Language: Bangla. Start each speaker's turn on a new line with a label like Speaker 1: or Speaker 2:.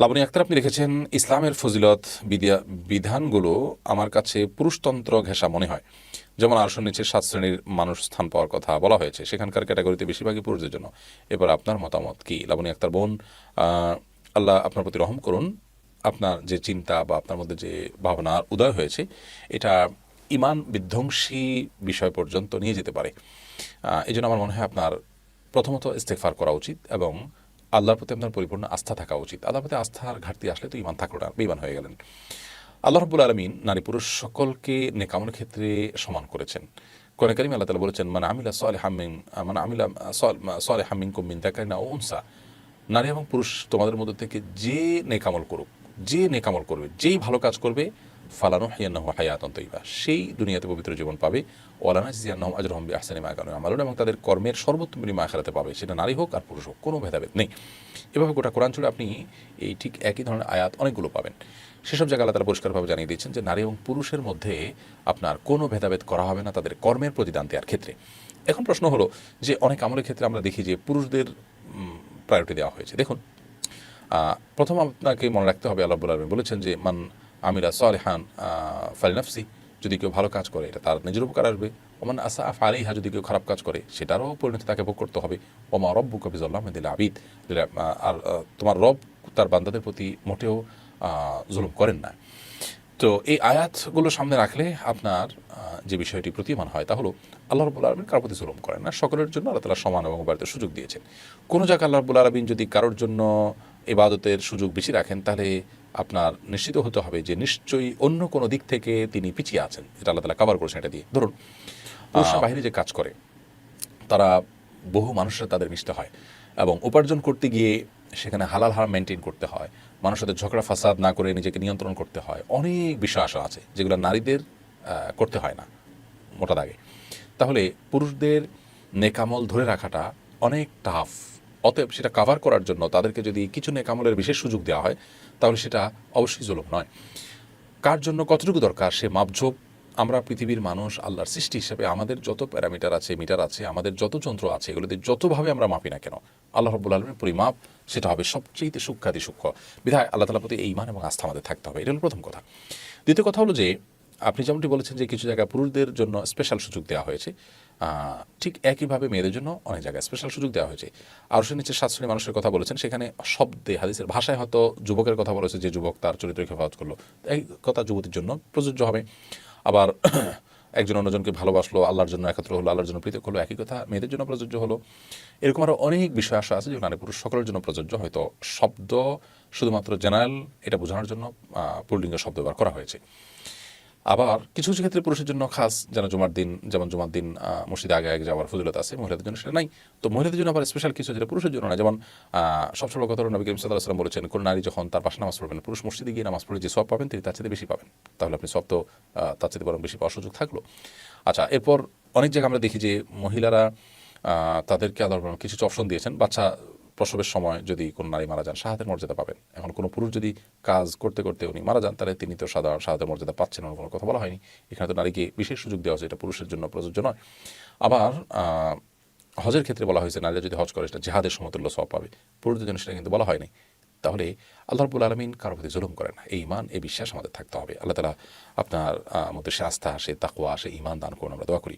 Speaker 1: লাবণী আক্তার, আপনি রেখেছেন ইসলামের ফজিলত বিদ্যা- বিধানগুলো আমার কাছে পুরুষতন্ত্র ঘেঁষা মনে হয়। যেমন আরশোর নিচে সাত শ্রেণির মানুষ স্থান পাওয়ার কথা বলা হয়েছে। সেখানকার ক্যাটাগরিতে বেশিরভাগই পুরুষদের জন্য। এবার আপনার মতামত কি? লাবণী আক্তার বোন আল্লাহ আপনার প্রতি রহম করুন। আপনার যে চিন্তা বা আপনার মধ্যে যে ভাবনার উদয় হয়েছে, এটা ইমান বিধ্বংসী বিষয় পর্যন্ত নিয়ে যেতে পারে। এই জন্য আমার মনে হয় আপনার প্রথমত ইস্তেকফার করা উচিত এবং আল্লাহর প্রতি আপনার পরিপূর্ণ আস্থা থাকা উচিত। আল্লাহর প্রতি আস্থার ঘাটতি আসলে তো ইমান থাকল না বেইমান হয়ে গেলেন। আল্লাহ রব্বুল আলমিন নারী পুরুষ সকলকে নেকামনের ক্ষেত্রে সমান করেছেন। কোরআন কারিম আল্লাহ তালা বলেছেন মানে আমিলা সলে হামিন মানে আমিলা সলে হামিন কুমিন দেখারিনা ও উনসা। নারী এবং পুরুষ তোমাদের মধ্যে থেকে যে নেকামল করুক, যে নেকামল করবে, যেই ভালো কাজ করবে ফালানো হাইয়ান্নাহ হায়াতন তৈবা সেই দুনিয়াতে পবিত্র জীবন পাবে। ওয়ালানা জিয়ান্নাহ আজরহম বি আহসানি মাকানু আমালুন এবং তাদের কর্মের সর্বোত্তম বিনিময় আখেরাতে পাবে। সেটা নারী হোক আর পুরুষ হোক, কোনো ভেদাভেদ নেই। এভাবে গোটা কোরআন জুড়ে আপনি এই ঠিক একই ধরনের আয়াত অনেকগুলো পাবেন। সেসব জায়গা আল্লাহ তালা পরিষ্কারভাবে জানিয়ে দিয়েছেন যে, নারী এবং পুরুষের মধ্যে আপনার কোনো ভেদাভেদ করা হবে না তাদের কর্মের প্রতিদান দেওয়ার ক্ষেত্রে। এখন প্রশ্ন হলো যে, অনেক আমলের ক্ষেত্রে আমরা দেখি যে, পুরুষদের প্রায়োরিটি দেওয়া হয়েছে। দেখুন প্রথম আপনাকে মনে রাখতে হবে, আল্লাহ বলেছেন যে, মান আমিরা সালেহান ফালিনাফসি, যদি কেউ ভালো কাজ করে, এটা তার নিজের উপকার আসবে। ওমান আসা ফালিহা যদি কেউ খারাপ কাজ করে, সেটারও পরিণতি তাকে ভোগ করতে হবে। ওমা রব্বু কবিজুল্লাহ দিল আবিদ। আর তোমার রব তার বান্দাদের প্রতি মোটেও জুলুম করেন না। তো এই আয়াতগুলো সামনে রাখলে আপনার যে বিষয়টি প্রতীয়মান হয়, তা হলো, আল্লাহ রবুল আলমিন কারোর প্রতি জুলুম করেন না। সকলের জন্য আল্লাহ তালা সমান এবং বাড়িতে সুযোগ দিয়েছেন। কোনো জায়গায় আল্লাহ রবুল আলমিন যদি কারোর জন্য ইবাদতের সুযোগ বেশি রাখেন তাহলে আপনার নিশ্চিত হতে হবে যে নিশ্চয়ই অন্য কোনো দিক থেকে তিনি পিছিয়ে আছেন। এটা আল্লাহ তালা কাভার করেছেন এটা দিয়ে। ধরুন বাহিনী যে কাজ করে তারা বহু মানুষের তাদের মিশতে হয় এবং উপার্জন করতে গিয়ে সেখানে হালাল হার মেনটেন করতে হয় মানুষের সাথে ঝগড়া ফাসাদ না করে নিজেকে নিয়ন্ত্রণ করতে হয় অনেক বিষয় আসা আছে যেগুলো নারীদের করতে হয় না মোটা দাগে। তাহলে পুরুষদের নেকামল ধরে রাখাটা অনেক টাফ অতএব সেটা কাভার করার জন্য তাদেরকে যদি কিছু নেক আমলের বিশেষ সুযোগ দেওয়া হয়, তাহলে সেটা অবশ্যই জুলুম নয়। কার জন্য কতটুকু দরকার সে মাপঝোপ? আমরা পৃথিবীর মানুষ, আল্লাহর সৃষ্টি হিসেবে আমাদের যত প্যারামিটার আছে, মিটার আছে, আমাদের যত যন্ত্র আছে, এগুলোতে যতভাবে আমরা মাপি না কেন, আল্লাহ রব্বুল আলমের পরিমাপ, সেটা হবে সবচেয়ে সূক্ষাতি সূক্ষ্ম। বিধায় আল্লাহ তালার প্রতি এই মান এবং আস্থা আমাদের থাকতে হবে, এটা হলো প্রথম কথা। দ্বিতীয় কথা হলো যে আপনি যেমনটি বলেছেন যে কিছু জায়গায় পুরুষদের জন্য স্পেশাল সুযোগ দেওয়া হয়েছে ঠিক একইভাবে মেয়েদের জন্য অনেক জায়গায় স্পেশাল সুযোগ দেওয়া হয়েছে। আর সে নিচে সাত মানুষের কথা বলেছেন, সেখানে শব্দে, হাদিসের ভাষায় হয়তো যুবকের কথা বলেছে যে যুবক তার চরিত্র হেফাজত করল। এই কথা যুবতীর জন্য প্রযোজ্য হবে। আবার একজন অন্যজনকে ভালোবাসলো, আল্লাহর জন্য একত্র হলো, আল্লাহর জন্য পৃথক হলো, একই কথা মেয়েদের জন্য প্রযোজ্য হলো। এরকম আরও অনেক বিষয় আসা আছে যেগুলো নারী পুরুষ সকলের জন্য প্রযোজ্য। হয়তো শব্দ শুধুমাত্র জেনারেল এটা বোঝানোর জন্য পুরলিঙ্গ শব্দ ব্যবহার করা হয়েছে। আবার কিছু কিছু ক্ষেত্রে পুরুষের জন্য খাস, যেন জুমার দিন, যেমন জুমার দিন মসজিদে আগে আগে যাওয়ার ফজিলত আছে, মহিলাদের জন্য সেটা নাই। তো মহিলাদের জন্য আবার স্পেশাল কিছু যেটা পুরুষের জন্য না, যেমন সবসময় কথা নবী করিম সাল্লাহ সাল্লাম বলেছেন, কোনো নারী যখন তার পাশে নামাজ পড়বেন পুরুষ মসজিদে গিয়ে নামাজ পড়ে যে সব পাবেন, তিনি তার চেয়ে বেশি পাবেন। তাহলে আপনি সব তো তার চেয়ে বরং বেশি পাওয়ার সুযোগ থাকল। আচ্ছা এরপর অনেক জায়গায় আমরা দেখি যে মহিলারা তাদেরকে আল্লাহ কিছু অপশন দিয়েছেন। বাচ্চা প্রসবের সময় যদি কোনো নারী মারা যান, শাহাদের মর্যাদা পাবেন। এখন কোনো পুরুষ যদি কাজ করতে করতে উনি মারা যান, তাহলে তিনি তো সাধারণ শাহাদের মর্যাদা পাচ্ছেন কোনো কথা বলা হয়নি। এখানে তো নারীকে বিশেষ সুযোগ দেওয়া হয়েছে, এটা পুরুষের জন্য প্রযোজ্য নয়। আবার হজের ক্ষেত্রে বলা হয়েছে, নারীরা যদি হজ করে, সেটা জেহাদের সমতুল্য সব পাবে। পুরুষদের জন্য সেটা কিন্তু বলা হয়নি। তাহলে আল্লাহ রবুল আলমিন কারও প্রতি জুলুম করেন না। এই ইমান এই বিশ্বাস আমাদের থাকতে হবে। আল্লাহ তালা আপনার মধ্যে সে আস্থা, সে তাকুয়া সে ইমান দান করুন, আমরা দোয়া করি।